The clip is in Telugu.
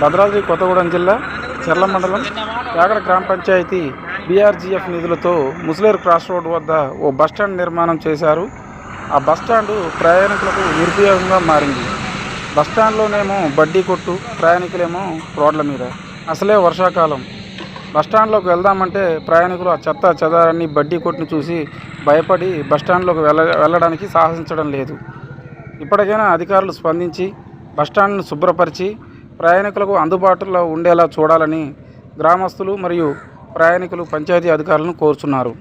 భద్రాద్రి కొత్తగూడెం జిల్లా చెర్ల మండలం యాగడ గ్రామ పంచాయతీ బీఆర్జీఎఫ్ నిధులతో ముస్లేరు క్రాస్ రోడ్ వద్ద ఓ బస్టాండ్ నిర్మాణం చేశారు. ఆ బస్టాండు ప్రయాణికులకు నిరుపయోగంగా మారింది. బస్టాండ్లోనేమో బడ్డీ కొట్టు ప్రయాణికులేమో రోడ్ల మీద. అసలే వర్షాకాలం. బస్టాండ్లోకి వెళ్దామంటే ప్రయాణికులు ఆ చెత్త చెదారాన్ని బడ్డీ కొట్టును చూసి భయపడి బస్టాండ్లోకి వెళ్ళ వెళ్ళడానికి సాహసించడం లేదు. ఇప్పటికైనా అధికారులు స్పందించి బస్టాండ్ను శుభ్రపరిచి ప్రయాణికులకు అందుబాటులో ఉండేలా చూడాలని గ్రామస్తులు మరియు ప్రయాణికులు పంచాయతీ అధికారులను కోరుచున్నారు.